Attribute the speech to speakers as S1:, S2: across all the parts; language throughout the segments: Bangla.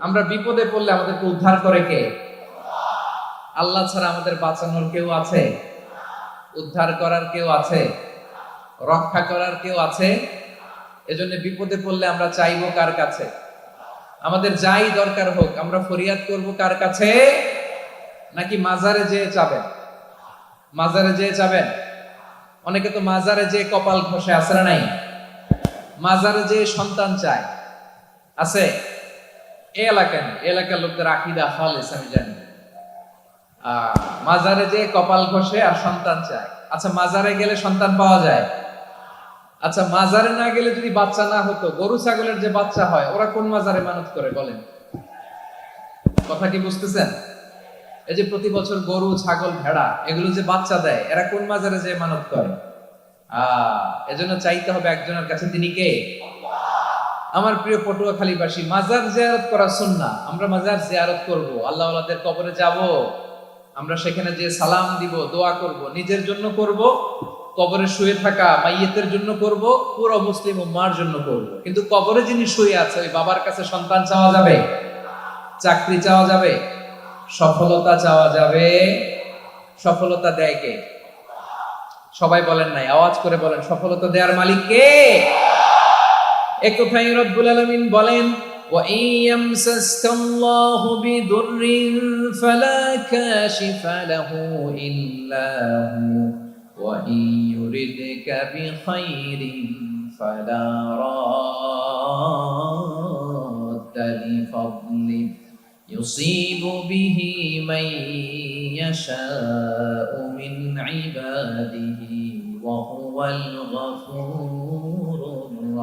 S1: আমরা বিপদে পড়লে আমাদেরকে উদ্ধার করে কে? আল্লাহ ছাড়া আমাদের বাঁচানোর কেউ আছে? উদ্ধার করার কেউ আছে? রক্ষা করার কেউ আছে? এজন্য বিপদে পড়লে আমরা চাইব কার কাছে? আমাদের যাই দরকার হোক, আমরা ফরিয়াদ করব কার কাছে? নাকি মাজারে যেয়ে চাবেন? মাজারে যেয়ে চাবেন? অনেকে তো মাজারে যেয়ে কপাল ঘষে আসে নাই? মাজারে যেয়ে সন্তান চায়। আছে? এলাকায় এলাকার লোকদের আকিদা খালেস, আমি জানি। মাজারে যে কপাল ঘষে আর সন্তান চায়। আচ্ছা মাজারে গেলে সন্তান পাওয়া যায়? আচ্ছা মাজারে না গেলে যদি বাচ্চা না হতো, গরু, ছাগলের যে বাচ্চা হয়, ওরা কোন মাজারে মানত করে, বলেন? কথা কি বুঝতেছেন? এই যে প্রতি বছর গরু, ছাগল, ভেড়া, এগুলো যে বাচ্চা দেয়, এরা কোন মাজারে যে মানত করে? আহ, এজন্য চাইতে হবে একজনের কাছে, তিনি কে? আমার প্রিয় পটুয়াখালীবাসী মাজার জিয়ারত করা সুন্না আমরা মাজার জিয়ারত করব আল্লাহ আল্লাহদের কবরে যাব। আমরা সেখানে যে সালাম দিব, দোয়া করব, নিজের জন্য করব, কবরে শুয়ে থাকা মাইয়েতের জন্য করব, পুরো মুসলিম উম্মার জন্য করব। কিন্তু কবরে যিনি শুয়ে আছে, ওই বাবার কাছে সন্তান চাওয়া যাবে? চাকরি চাওয়া যাবে? সফলতা চাওয়া যাবে? সফলতা দেয় কে? সবাই বলেন নাই, আওয়াজ করে বলেন, সফলতা দেওয়ার মালিক কে? একথাই রব্বুল আলামিন বলেন وَإِن يَمْسَسْكَ اللَّهُ بِضُرٍّ فَلَا كَاشِفَ لَهُ إِلَّا هُوَ وَإِن يُرِدْكَ بِخَيْرٍ فَلَا رَادَّ لِفَضْلِهِ يُصِيبُ بِهِ مَن يَشَاءُ مِنْ عِبَادِهِ وَهُوَ الْغَفُورُ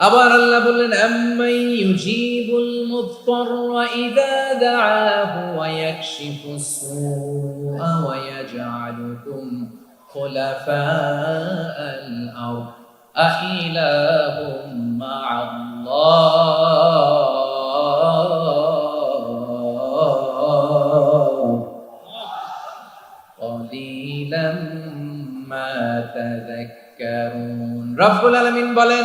S1: আবার আল্লাহ বললেন আম্মাই ইউজিবুল মুদতাররা ইযা দাআহু ওয়া ইয়াকশিফুস সুআ ওয়া ইয়াজআলুকুম খুলাফাআল আরদ আইলাহুম মা'আল্লাহ قليلا ما تذكرون রব্বুল আলামিন বলেন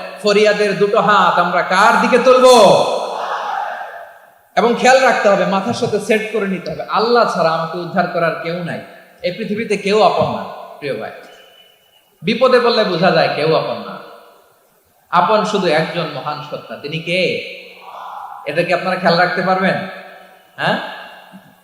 S1: ফরিয়াদের দুটো হাত আমরা কার দিকে তুলবো? এবং খেয়াল রাখতে হবে, মাথার সাথে সেট করে নিতে হবে। আল্লাহ ছাড়া আমাকে উদ্ধার করার কেউ নাই। এই পৃথিবীতে কেউ আপন না, প্রিয় ভাই। বিপদে বললে বোঝা যায় কেউ আপন না। আপন শুধু একজন মহান সত্তা, তিনি কে? এটা কি আপনারা খেয়াল রাখতে পারবেন? হ্যাঁ?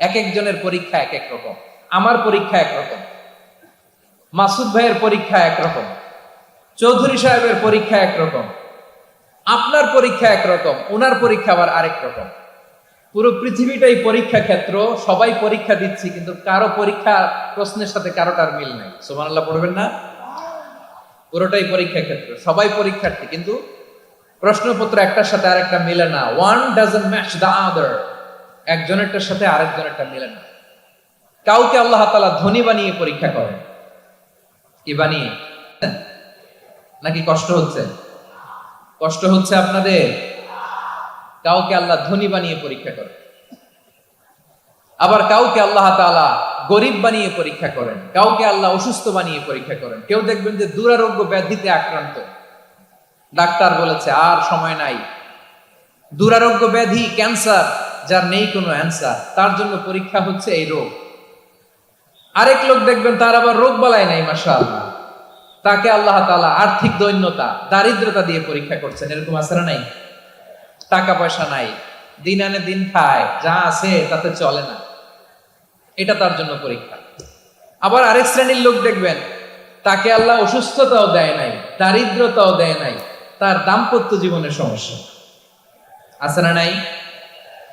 S1: এক একজনের পরীক্ষা এক এক রকম। আমার পরীক্ষা এক রকম। মাসুদ ভাইয়ের পরীক্ষা এক রকম। চৌধুরী সাহেবের পরীক্ষা এক রকম। আপনার পরীক্ষা এক রকম ওনার পরীক্ষা আবার আরেক রকম। পুরো পৃথিবীটাই পরীক্ষা ক্ষেত্র, সবাই পরীক্ষা দিচ্ছি, কিন্তু কারও পরীক্ষা প্রশ্নের সাথে কারোটার মিল নাই। সুবহানাল্লাহ পড়বেন না? পুরোটাই পরীক্ষা ক্ষেত্র, সবাই পরীক্ষার্থী, কিন্তু প্রশ্নপত্র একটার সাথে আরেকটা মিলে না। One doesn't match the other একজনেরটার সাথে আরেকজনেরটা মিলে না। কাউকে আল্লাহ তাআলা ধনী বানিয়ে পরীক্ষা করেন। কি বানিয়ে? নাকি কষ্ট হচ্ছে? কষ্ট হচ্ছে আপনাদের? কাউকে আল্লাহ ধনী বানিয়ে পরীক্ষা করেন। আবার কাউকে আল্লাহ তাআলা গরিব বানিয়ে পরীক্ষা করেন। কাউকে আল্লাহ অসুস্থ বানিয়ে পরীক্ষা করেন। কেউ দেখবেন যে দুরারোগ্য ব্যাধিতে আক্রান্ত। ডাক্তার বলেছে, আর সময় নাই। দুরারোগ্য ব্যাধি, ক্যান্সার যার নেই কোনো অ্যান্সার তার জন্য পরীক্ষা হচ্ছে এই রোগ। আরেক লোক দেখবেন তার আবার রোগ বালাই নাই মাসা আল্লাহ তাকে আল্লাহ তাআলা আর্থিক দৈন্যতা, দারিদ্রতা দিয়ে পরীক্ষা করছেন। এরকম আসরা নাই? টাকা পয়সা নাই। দিন আনে দিন খায়, যা আছে তাতে চলে না। এটা তার জন্য পরীক্ষা। আবার আরেক শ্রেণির লোক দেখবেন, তাকে আল্লাহ অসুস্থতাও দেয় নাই, দারিদ্রতাও দেয় নাই, তার দাম্পত্য জীবনের সমস্যা। আছে না নাই?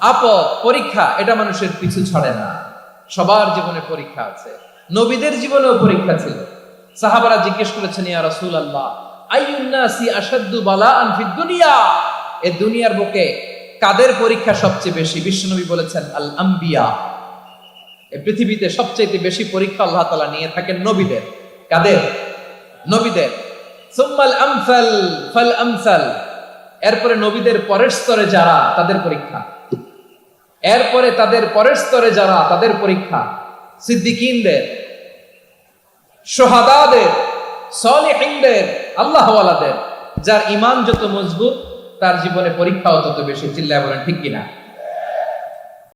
S1: আপদ পরীক্ষা, এটা মানুষের পিছু ছাড়ে না। সবার জীবনে পরীক্ষা আছে। নবীদের জীবনেও পরীক্ষা ছিল। সাহাবারা জিজ্ঞেস করেছেন, ইয়া রাসূল আল্লাহ আসাদ্দু বালাআন ফিদ দুনিয়া? এ দুনিয়ার বুকে কাদের পরীক্ষা সবচেয়ে বেশি? বিশ্বনবী বলেছেন আল আম্বিয়া পৃথিবীতে সবচেয়ে বেশি পরীক্ষা আল্লাহ নিয়ে থাকেন নবীদের। কাদের? নবীদের। সুম্মাল আমসাল, ফাল আমসাল। এরপরে নবীদের পরের স্তরে যারা, তাদের পরীক্ষা। এরপরে তাদের পরের স্তরে যারা, তাদের পরীক্ষা। সিদ্দিকিনদের, সোহাদাদের, সলিহিনদের, আল্লাহওয়ালাদের, যার ইমান যত মজবুত, তার জীবনে পরীক্ষাও তত বেশি। চিল্লায় বলেন, ঠিক কিনা?